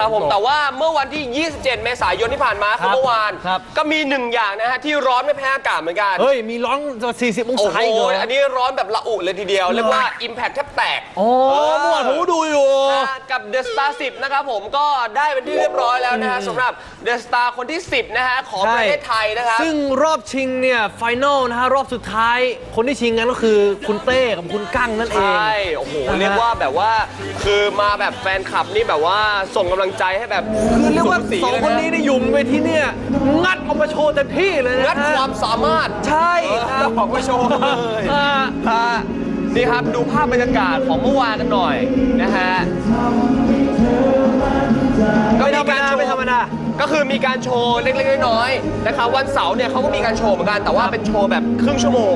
ครับผมแต่ว่าเมื่อวันที่ 27 เมษายนที่ผ่านมาคือครับเมื่อวาน ครับ ก็มีหนึ่งอย่างนะฮะที่ร้อนไม่แพ้อากาศเหมือนกัน เฮ้ย มีร้อน40องโอ้ศาโหอีกเหรออั นนี้ร้อนแบบละอุเลยทีเดียว เรียกว่า Impact แทบแตก โอ้เมื่อวานผมก็ดูอยู่นะฮะกับ The Star 10 นะครับผมก็ได้เป็นที่เรียบร้อยแล้วนะฮะสำหรับ The Star คนที่ 10 นะฮะของประเทศไทยนะครับ ซึ่งรอบชิงเนี่ย ไฟนอลนะฮะ รอบสุดท้าย คนที่ชิงกันก็คือคุณเต้กับคุณกั้งนั่นเอใชง่โอ้โห นะฮะเรียกว่าแบบว่า คือมาแบบแฟนคลับนี่แบบว่าส่งกำลังใจให้แบบคือเรียกว่าสีสองเลยคนนี้นี่อยู่เวทีเนี่ยงัดออกมาโชว์เต็มที่เลยนะงัดฮะความสามารถใช่ครับออกมาโชว์เลยอ่าฮะนี่ครับดูภาพบรรยากาศของเมื่อวานกันหน่อยนะฮะ มีการโชว์เล็กๆน้อยๆนะครับวันเสาร์เนี่ยเขาก็มีการโชว์เหมือนกันแต่ว่าเป็นโชว์แบบครึ่งชั่วโมง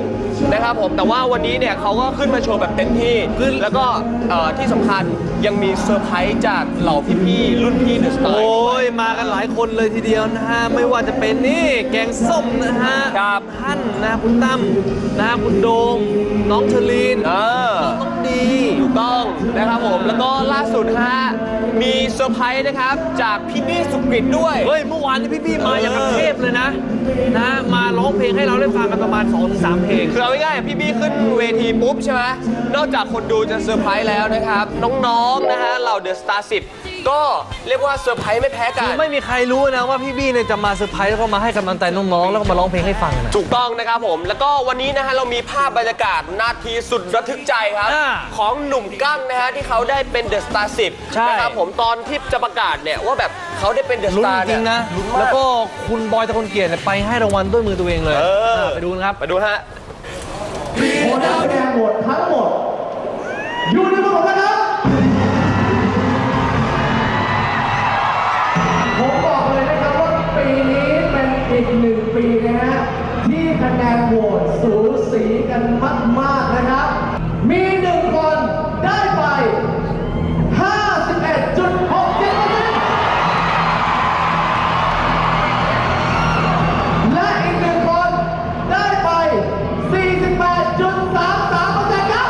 นะครับผมแต่ว่าวันนี้เนี่ยเขาก็ขึ้นมาโชว์แบบเต็มที่คือแล้วก็เอ่อที่สำคัญยังมีเซอร์ไพรส์จากเหล่าพี่ๆรุ่นพี่เดอะสตาร์โอ้ยมากันหลายคนเลยทีเดียวนะฮะไม่ว่าจะเป็นนี่แกงส้มนะฮะครับท่านนะคุณตั้มนะฮะคุณโดมน้องเชลีนเออน้องดี ถูกต้องนะครับผมแล้วก็ล่าสุดฮะ มีเซอร์ไพรส์นะครับ จากพี่บี้สุกฤตด้วย เฮ้ย เมื่อวานนี้พี่ๆมาอย่างกับเทพเลยนะนะมาร้องเพลงให้เราได้ฟังกันประมาณ2-3เพลง คือเอาง่ายๆพี่บี้ขึ้นเวทีปุ๊บใช่ไหมนอกจากคนดูจะเซอร์ไพรส์แล้วนะครับ น้องๆนะฮะเหล่าเดอะสตาร์สิ ก็เรียกว่าเซอร์ไพรส์ไม่แพ้กัคือนไม่มีใครรู้นะว่าพี่บี้เนี่ยจะมาเซอร์ไพรส์แล้วก็มาให้กำลังใจน้องๆ แล้วก็มาร้องเพลงให้ฟังนะ ถูกต้องนะครับผม แล้วก็วันนี้นะฮะเรามีภาพบรรยากาศนาทีสุดระทึกใจครับ อ่าของหนุ่มกั้งนะฮะที่เขาได้เป็นเดอะสตาร์สิใช่ นะครับผมตอนที่จะประกาศเนี่ยว่าแบบเขาได้เป็นเดอะสลุ้นตาร์จริงๆนะ ลุ้นแล้มาวก ก็คุณบอยตะคนเกียรติเนี่ยไปให้รางวัลด้วยมือตัวเองเลยเออ ไปดูนะครับ ไปดูฮะ โคดาวแดงหมดทั้งหมดอยู่ใน กหนึ่งปีนะฮะที่คะแนนโหวตสูสีกันมาก ๆ นะครับ มีหนึ่งคนได้ไป 51.67%และอีกหนึ่งคนได้ไป 48.33%ครับ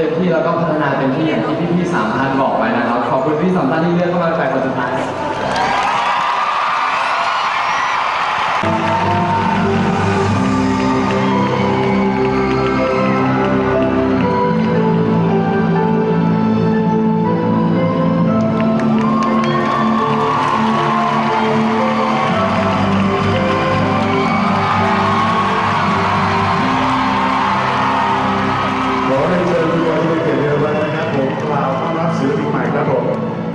เต็มที่แล้วก็พัฒนาเต็มที่อย่างที่พี่ๆสามท่านบอกไว้นะครับ ขอบคุณพี่สามท่านที่เลือกเข้ามาเป็นแปดคนสุดท้าย なと